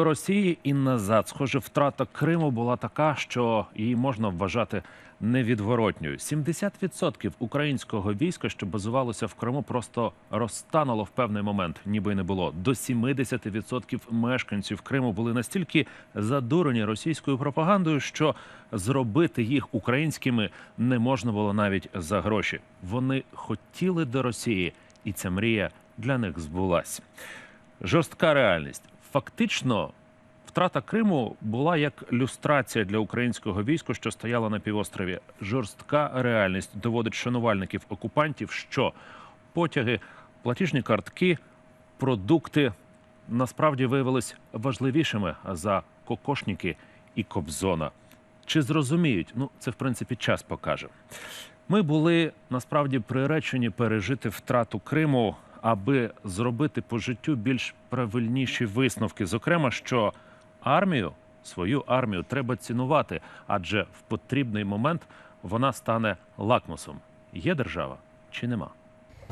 До Росії і назад, схоже, втрата Криму була така, що її можна вважати невідворотньою. 70% українського війська, що базувалося в Криму, просто розтануло в певний момент, ніби й не було. До 70% мешканців Криму були настільки задурені російською пропагандою, що зробити їх українськими не можна було навіть за гроші. Вони хотіли до Росії, і ця мрія для них збулась. Жорстка реальність. Фактично, втрата Криму була як люстрація для українського війська, що стояло на півострові. Жорстка реальність доводить шанувальників окупантів, що потяги, платіжні картки, продукти насправді виявились важливішими за кокошники і Кобзона. Чи зрозуміють? Ну, це в принципі час покаже. Ми були насправді приречені пережити втрату Криму, аби зробити по життю більш правильніші висновки. Зокрема, що армію, свою армію треба цінувати, адже в потрібний момент вона стане лакмусом. Є держава чи нема?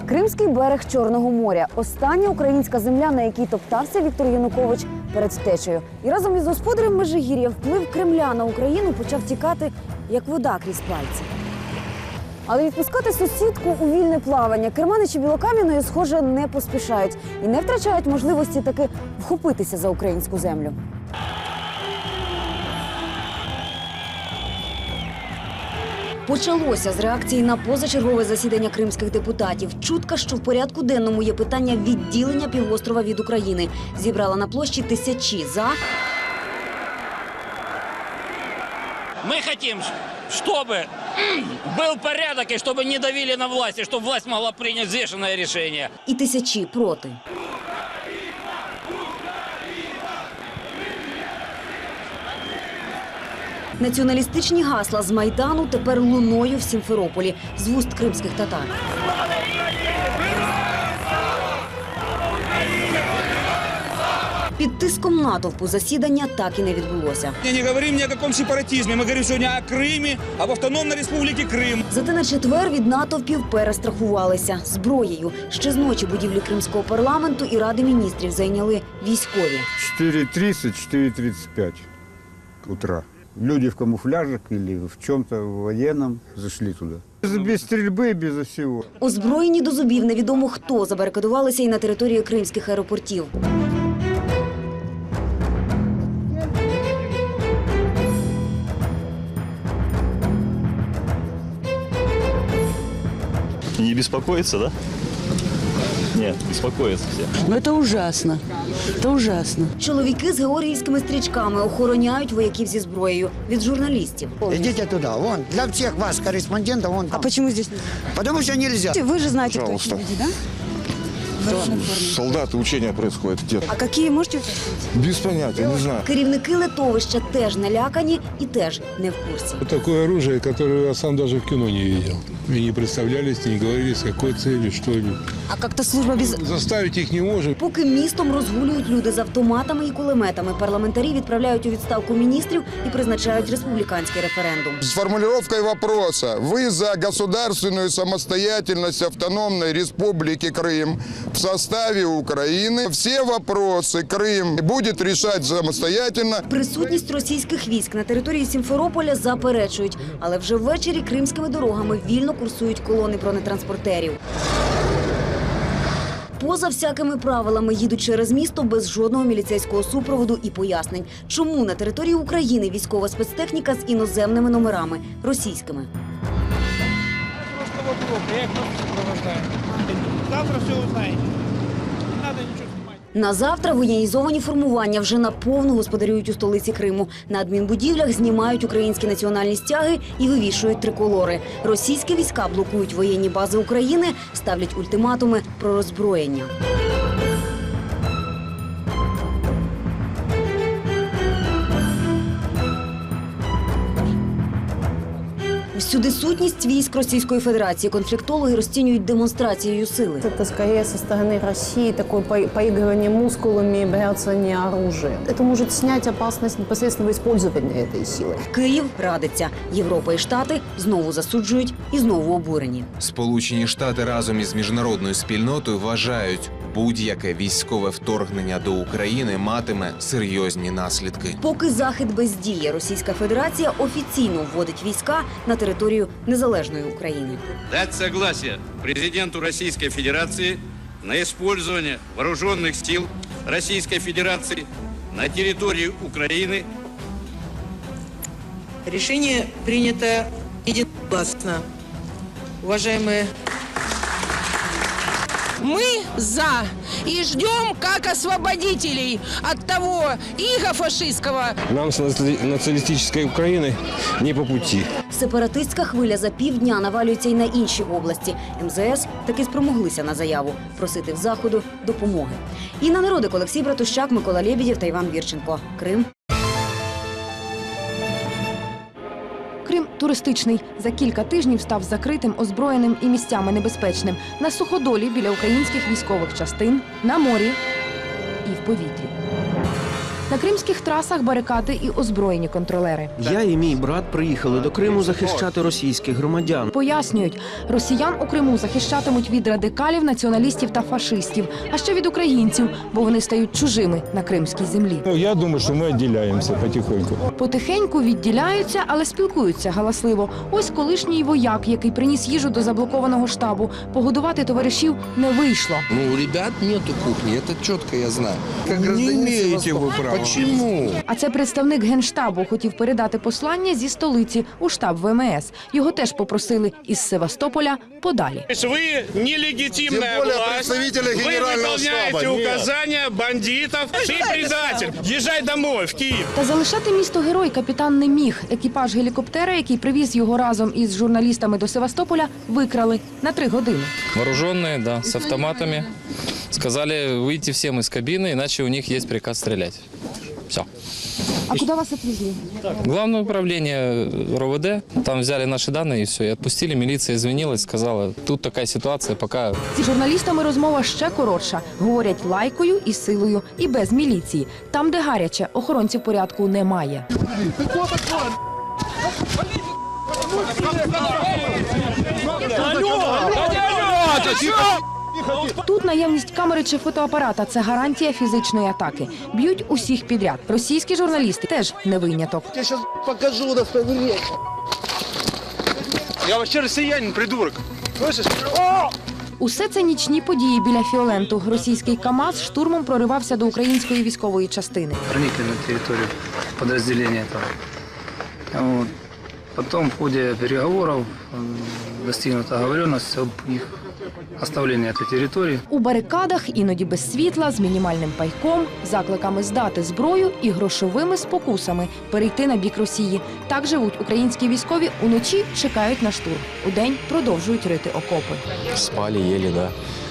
Кримський берег Чорного моря остання українська земля, на якій топтався Віктор Янукович перед втечею. І разом із господарем Межигір'я вплив Кремля на Україну почав тікати як вода крізь пальці. Але відпускати сусідку у вільне плавання керманичі Білокам'яної, схоже, не поспішають і не втрачають можливості таки вхопитися за українську землю. Почалося з реакції на позачергове засідання кримських депутатів. Чутка, що в порядку денному є питання відділення півострова від України. Зібрала на площі тисячі за Мы хотим, чтобы м, был порядок и чтобы не давили на власть, и чтобы власть могла принять взвешенное решение. і тисячі проти. Націоналістичні гасла з майдану тепер луною в Сімферополі з вуст кримських татар. Під тиском натовпу засідання так і не відбулося. Мы не говорим ни о каком сепаратизме. Мы говорим сегодня о Крыме, об автономной республике Крым. Зате на четвер від натовпів перестрахувалися зброєю. Ще з ночі будівлі кримського парламенту і ради міністрів зайняли військові. 4.30, 4.35 утра. Люди в камуфляжах или в чем-то военном зашли туда. Без, без стрельбы, без всего. Озброєні до зубів невідомо хто забарикадувалися і на території кримських аеропортів. Не беспокоиться, да? Нет, беспокоятся все. Ну это ужасно. Это ужасно. Чоловіки з георгіївськими стрічками охороняють вояків зі зброєю від журналістів. Идите туда, вон, для всех вас, корреспондентов, вон А там. почему здесь? Потому что нельзя. Вы же знаете, кто Пожалуйста. эти люди, да? В военной форме. Солдаты, учения происходят. Где? А какие можете участвовать? Без понятия, не знаю. Керівники литовища теж налякані і теж не в курсі. Такое оружие, которое я сам даже в кино не видел. И не представлялись, не говорили, с какой целью, что ли. А як-то служба без Заставить их не можем. Поки містом розгулюють люди з автоматами і кулеметами, парламентарі відправляють у відставку міністрів і призначають республіканський референдум. С формулировкой вопроса. Вы за государственную самостоятельность автономной республики Крым в составе Украины. Все вопросы Крым будет решать самостоятельно. Присутність російських військ на території Сімферополя заперечують, але вже ввечері кримськими дорогами вільно курсують колони бронетранспортерів. Поза всякими правилами їдуть через місто без жодного міліцейського супроводу і пояснень, чому на території України військова спецтехніка з іноземними номерами російськими. Просто вопрос, я их просто сопровождаю. Завтра все узнаєте. Не треба нічого знімати. На завтра воєнізовані формування вже наповну господарюють у столиці Криму. На адмінбудівлях знімають українські національні стяги і вивішують триколори. Російські війська блокують воєнні бази України, ставлять ультиматуми про роззброєння. Всюди сутність військ Російської Федерації конфліктологи розцінюють демонстрацією сили. Это скорее со стороны России такое по- поигрывание мускулами, бряцание оружием. Это может снять опасность непосредственного использования этой силы. Київ радиться. Європа і Штати знову засуджують і знову обурені. Сполучені Штати разом із міжнародною спільнотою вважають, будь-яке військове вторгнення до України матиме серйозні наслідки. Поки захід бездіє, Російська Федерація офіційно вводить війська на територію незалежної України. Дать согласие президенту Российской Федерации на использование вооруженных сил Российской Федерации на территории Украины Решение принято единогласно. Уважаемые Мы за и ждем как освободителей от того иго фашистского. Нам с националистической Украины не по пути. Сепаратистська хвиля за півдня навалюється й на інші області. МЗС таки спромоглися на заяву просити в заходу допомоги. Інна Народик, Олексій Братущак, Микола Лєбідєв та Іван Вірченко. Крим. Крим туристичний за кілька тижнів став закритим, озброєним і місцями небезпечним на суходолі біля українських військових частин, на морі і в повітрі. На кримських трасах барикади і озброєні контролери. Я і мій брат приїхали до Криму захищати російських громадян. Пояснюють, росіян у Криму захищатимуть від радикалів, націоналістів та фашистів, а ще від українців, бо вони стають чужими на кримській землі. Ну, я думаю, что мы отделяемся потихоньку. Потихеньку відділяються, але спілкуються галасливо. Ось колишній вояк, який приніс їжу до заблокованого штабу. Погодувати товаришів не вийшло. Ну, у ребят нету кухни, это четко я знаю. Как Не имеете вы права. Почему? А це представник генштабу хотів передати послання зі столиці у штаб ВМС. Його теж попросили із Севастополя подалі. Вы нелегитимная Тем более власть. представителя Вы генерального выполняете штаба. Нет. указания бандитов. Ты предатель. Езжай домой, в Киев. Та залишати місто герой капітан не міг. Екіпаж гелікоптера, який привіз його разом із журналістами до Севастополя, викрали на три години. Вооруженные, да, с автоматами. Сказали выйти всем из кабины, иначе у них есть приказ стрелять. Все. А куди вас відвезли? Главное управление РОВД, там взяли наши данные и все, и отпустили. Милиция извинилась, сказала, тут такая ситуация, пока Зі журналістами розмова ще коротша. Говорять лайкою і силою, і без міліції. Там, де гаряче, охоронців порядку немає. Тут наявність камери чи фотоапарата це гарантія фізичної атаки. Б'ють усіх підряд. Російські журналісти теж не виняток. Я сейчас покажу удостоверение. Я вообще россиянин, придурок. Усе це нічні події біля Фіоленту. Російський КАМАЗ штурмом проривався до української військової частини. проникли на территорию подразделения этого. Вот. Потом в ходе переговоров м, достигнута договоренность об их оставлении этой территории. У барикадах іноді без світла, з мінімальним пайком, закликами здати зброю і грошовими спокусами перейти на бік Росії. Так живуть українські військові уночі чекають на штурм. Удень продовжують рити окопи. Спали, ели, да.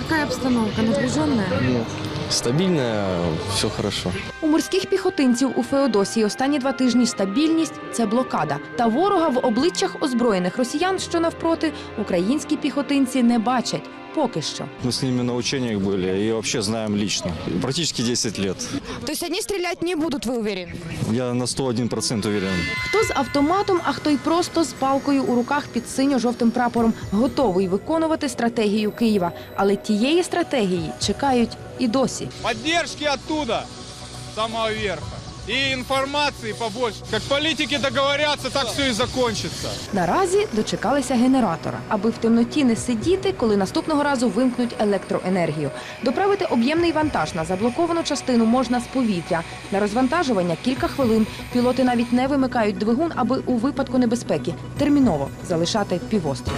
Яка обстановка напряжена? Стабильно, все хорошо. У морських піхотинців у Феодосії останні два тижні стабільність це блокада. Та ворога в обличчях озброєних росіян, що навпроти, українські піхотинці не бачать. Поки що. Мы с ними на учениях были и вообще знаем лично. Практически 10 лет. То есть они стрелять не будуть, ви уверені? Я на 101% уверен. Хто з автоматом, а хто й просто з палкою у руках під синьо-жовтим прапором, готовий виконувати стратегію Києва. Але тієї стратегії чекають і досі. Поддержки оттуда, с самого верха. И информации побольше. Как политики договорятся, так все и закончится. Наразі дочекалися генератора, аби в темноті не сидіти, коли наступного разу вимкнуть електроенергію. Доправити об'ємний вантаж на заблоковану частину можна з повітря. На розвантажування кілька хвилин. Пілоти навіть не вимикають двигун, аби у випадку небезпеки терміново залишати півострів.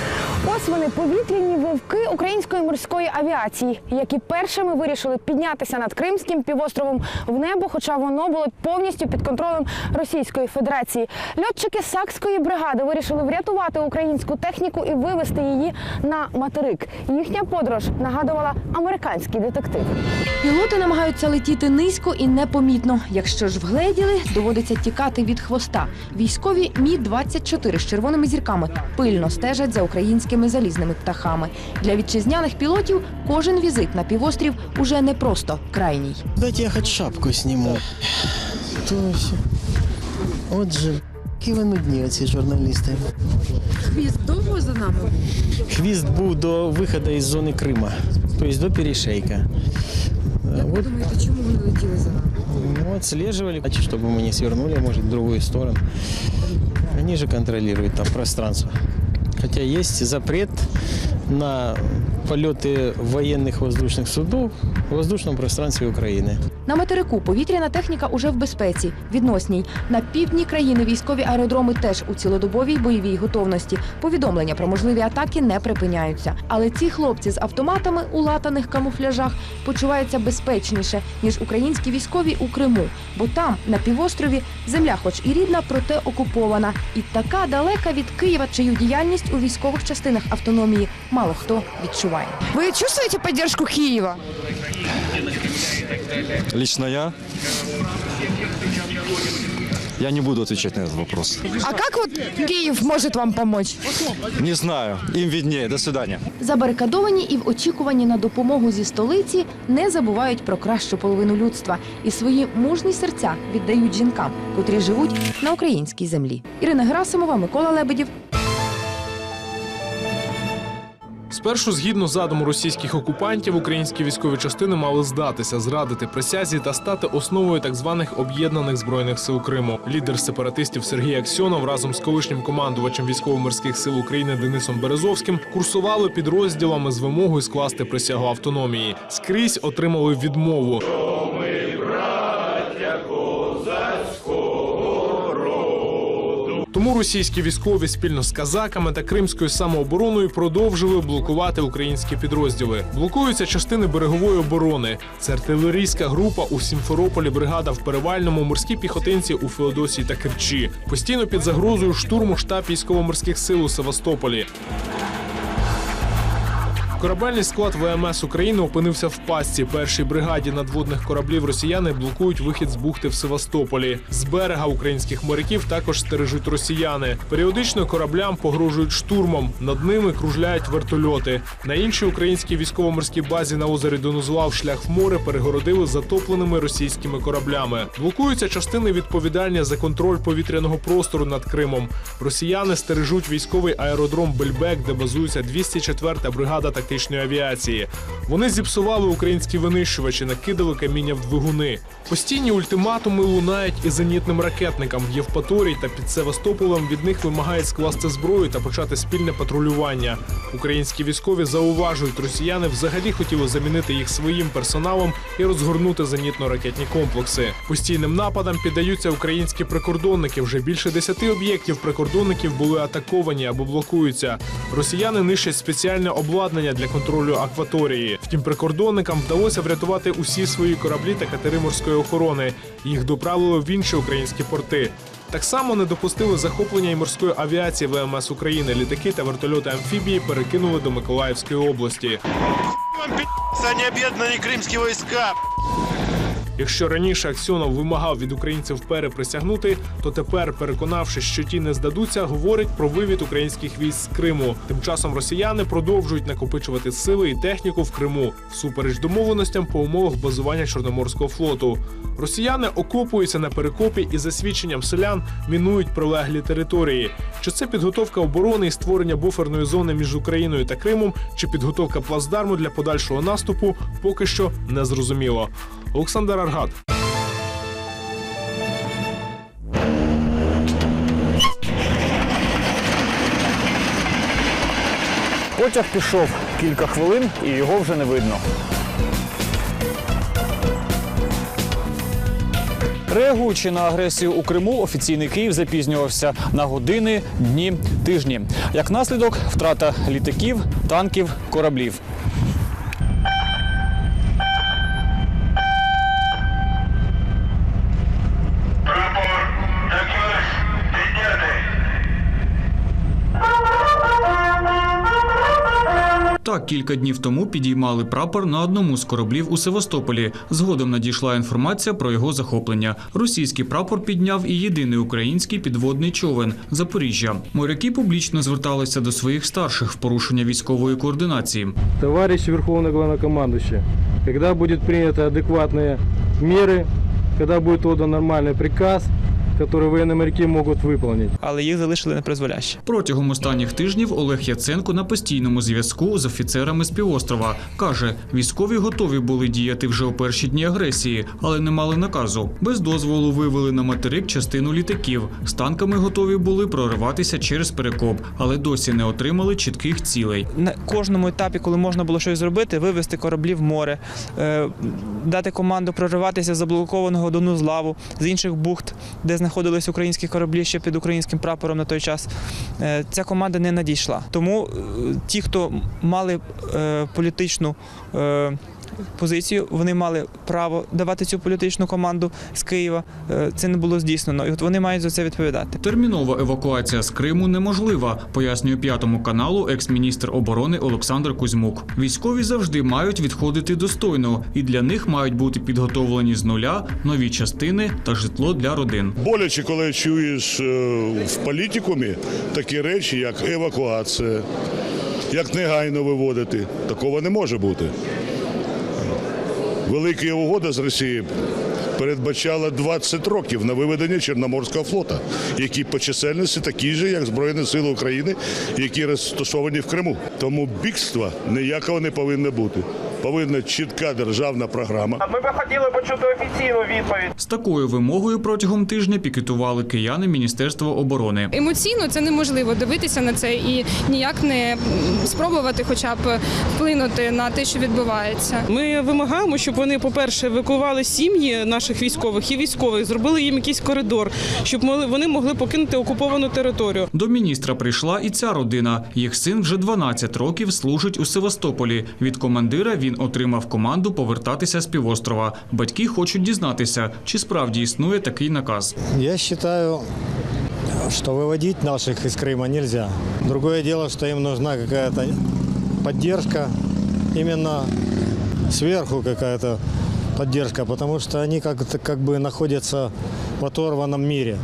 Ось вони повітряні вовки української морської авіації, які першими вирішили піднятися над Кримським півостровом в небо, хоча воно було повністю під контролем Російської Федерації. Льотчики Сакської бригади вирішили врятувати українську техніку і вивести її на материк. Їхня подорож нагадувала американський детектив. Пілоти намагаються летіти низько і непомітно. Якщо ж вгледіли, доводиться тікати від хвоста. Військові Мі 24 з червоними зірками пильно стежать за українськими залізними птахами. Для вітчизняних пілотів кожен візит на півострів уже не просто крайній. Дайте я хоч шапку зніму. То все. Отже, які ви нудні, оці журналісти. Хвіст довго за нами. Хвіст був до виходу із зони Крима. то есть до перешейка. Э, Вот, думаєте, чому вони летіли за нами? ну, отслеживали, чтобы мы не свернули, может, в другую сторону. Они же контролируют там пространство. Хотя есть запрет на полеты военных воздушных судов в воздушном пространстве Украины. На материку повітряна техніка уже в безпеці, відносній. На півдні країни військові аеродроми теж у цілодобовій бойовій готовності. Повідомлення про можливі атаки не припиняються. Але ці хлопці з автоматами у латаних камуфляжах почуваються безпечніше ніж українські військові у Криму, бо там, на півострові, земля, хоч і рідна, проте окупована, і така далека від Києва, чию діяльність у військових частинах автономії мало хто відчуває. Вы чувствуете поддержку Киева? Лично я... Я не буду отвечать на этот вопрос. А как вот Киев может вам помочь? Не знаю. Им виднее. До свидания. Забарикадовані і в очікуванні на допомогу зі столиці не забувають про кращу половину людства і свої мужні серця віддають жінкам, котрі живуть на українській землі. Ірина Герасимова, Микола Лебедів. Спершу, згідно задуму російських окупантів, українські військові частини мали здатися, зрадити присязі та стати основою так званих об'єднаних збройних сил Криму. Лідер сепаратистів Сергій Аксьонов разом з колишнім командувачем військово-морських сил України Денисом Березовським курсували підрозділами з вимогою скласти присягу автономії. Скрізь отримали відмову. Тому російські військові спільно з казаками та кримською самообороною продовжили блокувати українські підрозділи. Блокуються частини берегової оборони. Це артилерійська група у Сімферополі, бригада в Перевальному, морські піхотинці у Феодосії та Керчі. Постійно під загрозою штурму штаб військово-морських сил у Севастополі. Корабельний склад ВМС України опинився в пастці. Першій бригаді надводних кораблів росіяни блокують вихід з бухти в Севастополі. З берега українських моряків також стережуть росіяни. Періодично кораблям погрожують штурмом. Над ними кружляють вертольоти. На іншій українській військово-морській базі на озері Донузлав шлях в море перегородили затопленими російськими кораблями. Блокуються частини відповідальні за контроль повітряного простору над Кримом. Росіяни стережуть військовий аеродром Бельбек, де базується 204-та бригада тактичної авіації. Вони зіпсували українські винищувачі, накидали каміння в двигуни. Постійні ультиматуми лунають і зенітним ракетникам в Євпаторії та під Севастополем від них вимагають скласти зброю та почати спільне патрулювання. Українські військові зауважують, росіяни взагалі хотіли замінити їх своїм персоналом і розгорнути зенітно-ракетні комплекси. Постійним нападам піддаються українські прикордонники. Вже більше десяти об'єктів прикордонників були атаковані або блокуються. Росіяни нищать спеціальне обладнання для контролю акваторії. Втім, прикордонникам вдалося врятувати усі свої кораблі та катери морської охорони. Їх доправили в інші українські порти. Так само не допустили захоплення і морської авіації ВМС України. Літаки та вертольоти амфібії перекинули до Миколаївської області. Це не об'єднані кримські війська. Якщо раніше Аксьонов вимагав від українців переприсягнути, то тепер, переконавшись, що ті не здадуться, говорить про вивід українських військ з Криму. Тим часом росіяни продовжують накопичувати сили і техніку в Криму всупереч домовленостям по умовах базування Чорноморського флоту. Росіяни окопуються на перекопі і за свідченням селян мінують прилеглі території. Чи це підготовка оборони і створення буферної зони між Україною та Кримом, чи підготовка плацдарму для подальшого наступу, поки що не зрозуміло. Олександр Аргат. Потяг пішов кілька хвилин і його вже не видно. Реагуючи на агресію у Криму, офіційний Київ запізнювався на години, дні, тижні. Як наслідок, втрата літаків, танків, кораблів. кілька днів тому підіймали прапор на одному з кораблів у Севастополі. Згодом надійшла інформація про його захоплення. Російський прапор підняв і єдиний український підводний човен Запоріжжя. Моряки публічно зверталися до своїх старших в порушення військової координації. Товарищ Верховный Главнокомандующий, когда будут приняты адекватные меры, когда будет отдан нормальный приказ, которые военные моряки могут выполнить. Але їх залишили на призволяще. Протягом останніх тижнів Олег Яценко на постійному зв'язку з офіцерами з півострова каже, військові готові були діяти вже у перші дні агресії, але не мали наказу. Без дозволу вивели на материк частину літаків. З танками готові були прориватися через перекоп, але досі не отримали чітких цілей. На кожному етапі, коли можна було щось зробити, вивести кораблі в море, е, дати команду прориватися з заблокованого Донузлаву, з інших бухт, де знаходились українські кораблі ще під українським прапором на той час. Е, ця команда не надійшла. Тому е, ті, хто мали е, політичну. Позицію вони мали право давати цю політичну команду з Києва. Е, Це не було здійснено, і от вони мають за це відповідати. Термінова евакуація з Криму неможлива, пояснює п'ятому каналу екс-міністр оборони Олександр Кузьмук. Військові завжди мають відходити достойно, і для них мають бути підготовлені з нуля нові частини та житло для родин. Боляче, коли чуєш е, в політикумі такі речі, як евакуація, як негайно виводити. Такого не може бути. Велика угода з Росією передбачала 20 років на виведення Чорноморського флота, який по чисельності такий же, як Збройні Сили України, які розташовані в Криму. Тому бігства ніякого не повинно бути. Повинна чітка державна програма. Ми би хотіли почути офіційну відповідь. З такою вимогою протягом тижня пікетували кияни Міністерства оборони. Емоційно це неможливо дивитися на це і ніяк не спробувати, хоча б вплинути на те, що відбувається. Ми вимагаємо, щоб вони, по-перше, евакуювали сім'ї наших військових і військових, зробили їм якийсь коридор, щоб вони могли покинути окуповану територію. До міністра прийшла і ця родина. Їх син вже 12 років служить у Севастополі. Від командира він отримав команду повертатися з півострова. Батьки хочуть дізнатися, чи справді існує такий наказ. Я считаю, что выводить наших из Крыма нельзя. Другое дело, что им нужна какая-то поддержка, именно сверху какая-то поддержка, потому что они как-то как бы находятся в оторванном мире.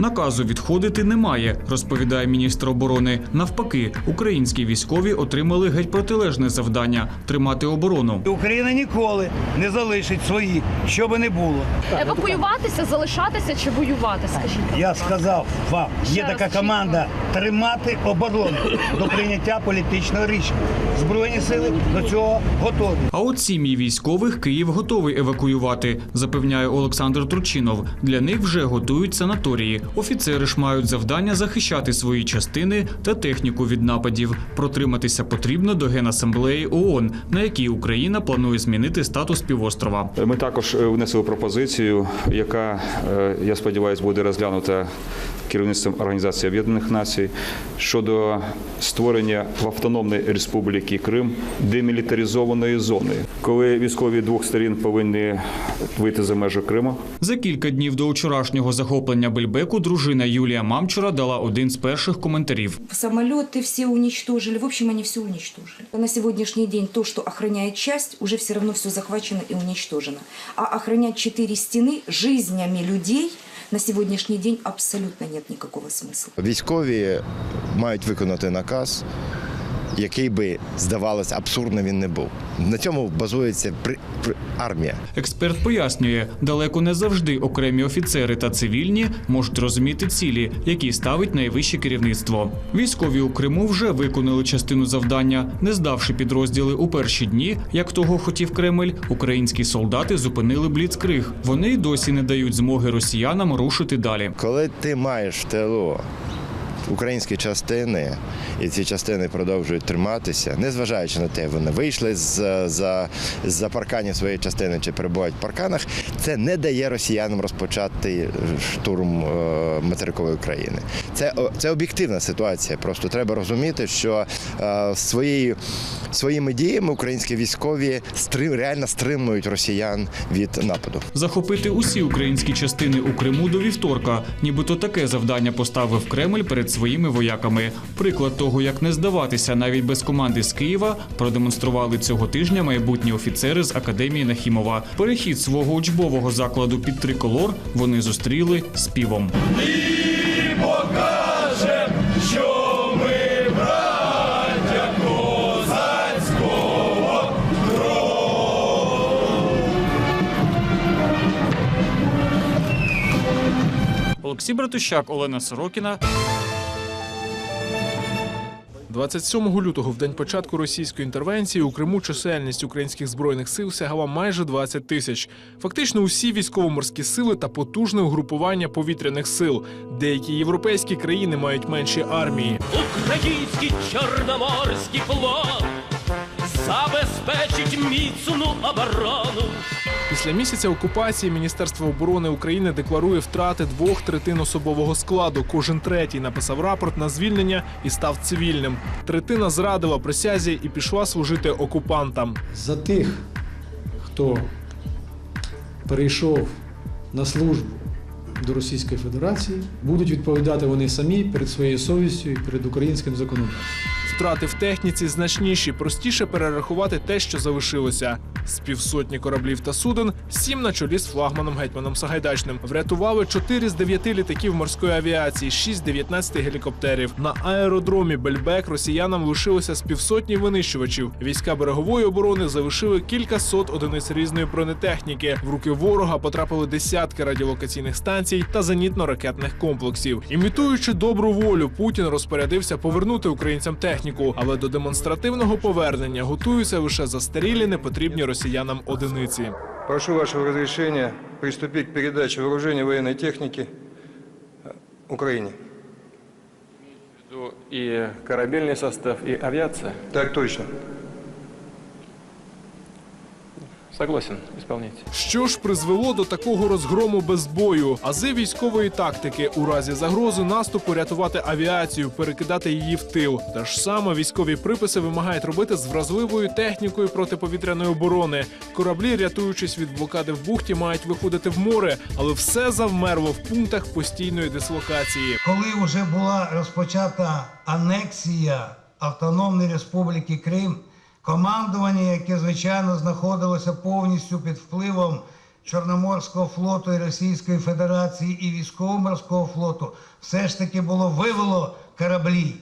Наказу відходити немає, розповідає міністр оборони. Навпаки, українські військові отримали геть протилежне завдання тримати оборону. Україна ніколи не залишить свої, що би не було. Евакуюватися, залишатися чи воювати, скажіть? Я сказав вам, є така команда тримати оборону до прийняття політичного рішення. Збройні сили до цього готові. А от сім'ї військових Київ готовий евакуювати, запевняє Олександр Турчинов. Для них вже готують санаторії. Офіцери ж мають завдання захищати свої частини та техніку від нападів. Протриматися потрібно до Генасамблеї ООН, на якій Україна планує змінити статус півострова. Ми також е, внесли пропозицію, яка, е, я сподіваюся, буде розглянута керівництвом Організації Об'єднаних Націй щодо створення в Автономної Республіки Крим демілітаризованої зони, коли військові двох сторін повинні вийти за межі Криму. За кілька днів до вчорашнього захоплення Бельбеку дружина Юлія Мамчура дала один з перших коментарів. Самолеты все уничтожили. В общем, они все уничтожили. На сегодняшний день то, что охраняет часть, уже все равно все захвачено и уничтожено. А охранять четыре стены жизнями людей на сьогоднішній день абсолютно немає ніякого смислу. Військові мають виконати наказ, який би, здавалося, абсурдним він не був. На цьому базується при- при- армія. Експерт пояснює, далеко не завжди окремі офіцери та цивільні можуть розуміти цілі, які ставить найвище керівництво. Військові у Криму вже виконали частину завдання, не здавши підрозділи у перші дні, як того хотів Кремль. Українські солдати зупинили бліцкриг. Вони й досі не дають змоги росіянам рушити далі. Коли ти маєш в тилу українські частини, і ці частини продовжують триматися, незважаючи на те, вони вийшли з за, за парканів своєї частини чи перебувають в парканах, це не дає росіянам розпочати штурм е, материкової України. Це, це об'єктивна ситуація. Просто треба розуміти, що е, своєю, своїми діями українські військові реально стримують росіян від нападу. Захопити усі українські частини у Криму до вівторка, нібито таке завдання поставив Кремль перед своїми вояками. Приклад того, як не здаватися навіть без команди з Києва, продемонстрували цього тижня майбутні офіцери з академії Нахімова. Перехід свого учбового закладу під триколор вони зустріли співом. покажем, Максим Братущак, Олена Сорокіна. 27 лютого, в день початку російської інтервенції, у Криму чисельність українських збройних сил сягала майже 20 тисяч. Фактично усі військово-морські сили та потужне угрупування повітряних сил. Деякі європейські країни мають менші армії. Український чорноморський флот забезпечить міцну оборону. Після місяця окупації Міністерство оборони України декларує втрати двох третин особового складу. Кожен третій написав рапорт на звільнення і став цивільним. Третина зрадила присязі і пішла служити окупантам. за тих, хто перейшов на службу до Російської Федерації, будуть відповідати вони самі перед своєю совістю і перед українським законодавством. Втрати в техніці значніші, простіше перерахувати те, що залишилося. З півсотні кораблів та суден, сім на чолі з флагманом гетьманом Сагайдачним. Врятували чотири з дев'яти літаків морської авіації, шість з 19 гелікоптерів. На аеродромі Бельбек росіянам лишилося з півсотні винищувачів. Війська берегової оборони залишили кілька сот одиниць різної бронетехніки. В руки ворога потрапили десятки радіолокаційних станцій та зенітно-ракетних комплексів. Імітуючи добру волю, Путін розпорядився повернути українцям техніку, але до демонстративного повернення готуються лише застарілі непотрібні росіянам одиниці. Прошу вашего разрешения приступить к передаче вооружения военной техники э, Украине. И корабельный состав, и авиация. Так точно. Согласен, исполняйте. Що ж призвело до такого розгрому без бою? Ази військової тактики у разі загрози наступу рятувати авіацію, перекидати її в тил. Те ж саме військові приписи вимагають робити з вразливою технікою протиповітряної оборони. Кораблі, рятуючись від блокади в бухті, мають виходити в море, але все завмерло в пунктах постійної дислокації. Коли вже була розпочата анексія Автономної Республіки Крим, командування, яке звичайно знаходилося повністю під впливом Чорноморського флоту і Російської Федерації і військово-морського флоту, все ж таки було вивело кораблі.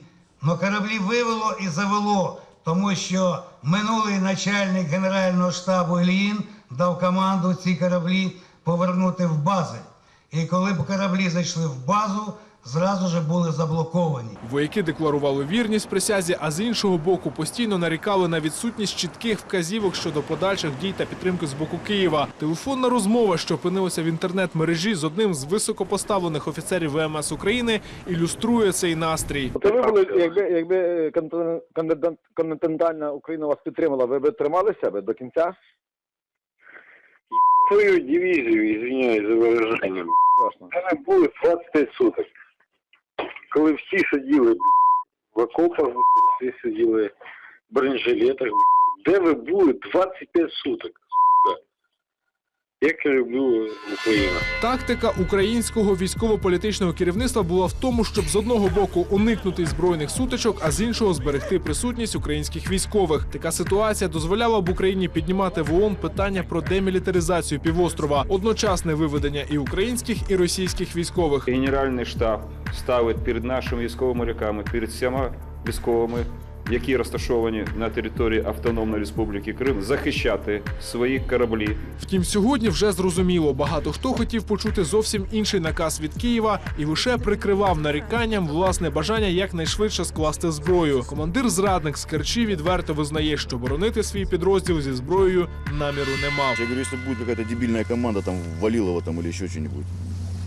Но кораблі вивело і завело, тому що минулий начальник Генерального штабу Ільїн дав команду ці кораблі повернути в бази. І коли б кораблі зайшли в базу, зразу ж були заблоковані. Вояки декларували вірність присязі, а з іншого боку постійно нарікали на відсутність чітких вказівок щодо подальших дій та підтримки з боку Києва. Телефонна розмова, що опинилася в інтернет-мережі з одним з високопоставлених офіцерів ВМС України, ілюструє цей настрій. То ви були, якби, якби контин- континентальна Україна вас підтримала, ви б тримали себе до кінця? свою дивізію, извиняюсь за. Вони були 25 суток. Коли всі сиділи в окопах, всі сиділи в бронежилетах. Де ви були 25 суток? Як я люблю Україну. Тактика українського військово-політичного керівництва була в тому, щоб з одного боку уникнути збройних сутичок, а з іншого зберегти присутність українських військових. Така ситуація дозволяла б Україні піднімати в ООН питання про демілітаризацію півострова, одночасне виведення і українських, і російських військових. Генеральний штаб ставить перед нашими військовими моряками, перед всіма військовими, які розташовані на території Автономної Республіки Крим, захищати свої кораблі. Втім, сьогодні вже зрозуміло, багато хто хотів почути зовсім інший наказ від Києва і лише прикривав наріканням власне бажання якнайшвидше скласти зброю. Командир зрадник з Керчі відверто визнає, що боронити свій підрозділ зі зброєю наміру не мав. Я говорю, если будет какая-то дебильная команда, там, Валилова там или еще что-нибудь,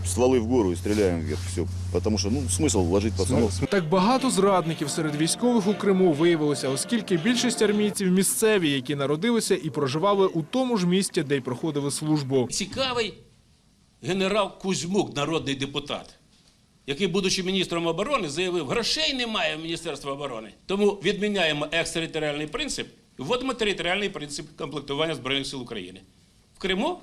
стволы в гору и стреляем вверх, все. Потому что, ну, смысл вложить пацанов. Так багато зрадників серед військових у Криму виявилося, оскільки більшість армійців місцеві, які народилися і проживали у тому ж місті, де й проходили службу. Цікавий генерал Кузьмук, народний депутат, який, будучи міністром оборони, заявив, грошей немає в Міністерстві оборони. Тому відміняємо екстериторіальний принцип, і вводимо територіальний принцип комплектування Збройних сил України. В Криму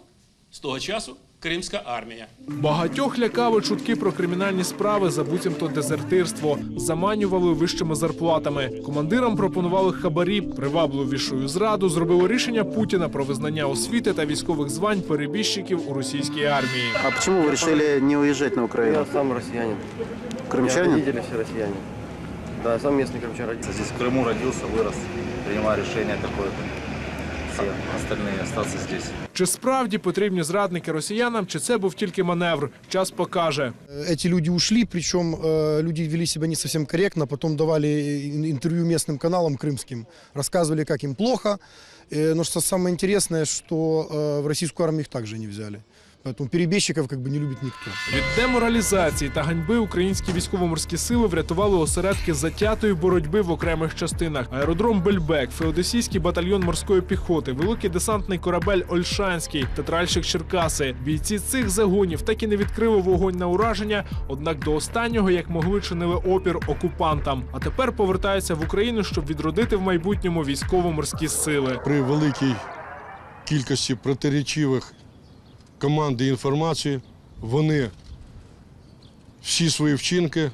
з того часу Кримська армія. Багатьох лякали чутки про кримінальні справи за буцімто дезертирство, заманювали вищими зарплатами. Командирам пропонували хабарі, привабливішою зраду зробило рішення Путіна про визнання освіти та військових звань перебіжчиків у російській армії. А почему вы решили не уезжать на Украину? Я сам россиянин. Крымчанин? Я родители все россияне. Да, сам местный крымчан родился. Здесь в Крыму родился, вырос, принимаю решение такое. все остальные остаться здесь. Чи справді потрібні зрадники росіянам, чи це був тільки маневр? Час покаже. Эти люди ушли, причем э, люди вели себя не совсем корректно, потом давали ин- интервью местным каналам крымским, рассказывали, как им плохо. Э, но что самое интересное, что э, в российскую армию их также не взяли. Поэтому перебежчиков как бы не любит никто. Від деморалізації та ганьби українські військово-морські сили врятували осередки затятої боротьби в окремих частинах: аеродром Бельбек, Феодосійський батальйон морської піхоти, великий десантний корабель Ольшанський, театральщик Черкаси. Бійці цих загонів так і не відкрили вогонь на ураження, однак до останнього як могли чинили опір окупантам. А тепер повертаються в Україну, щоб відродити в майбутньому військово-морські сили. При великій кількості протирічивих команд і інформації. Вони всі свої вчинки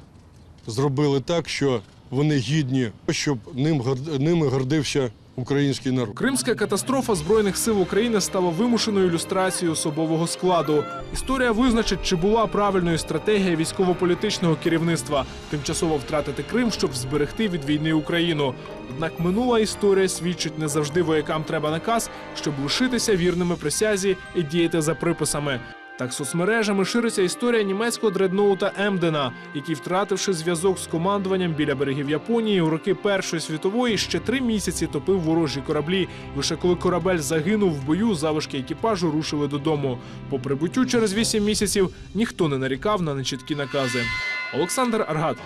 зробили так, що вони гідні, щоб ним, ними гордився український народ. Кримська катастрофа збройних сил України стала вимушеною ілюстрацією особового складу. Історія визначить, чи була правильною стратегія військово-політичного керівництва тимчасово втратити Крим, щоб зберегти від війни Україну. Однак минула історія свідчить не завжди воякам треба наказ, щоб лишитися вірними присязі і діяти за приписами. Так соцмережами шириться історія німецького дредноута Емдена, який, втративши зв'язок з командуванням біля берегів Японії у роки Першої світової, ще три місяці топив ворожі кораблі. Лише коли корабель загинув в бою, залишки екіпажу рушили додому. По прибуттю через вісім місяців ніхто не нарікав на нечіткі накази. Олександр Аргат.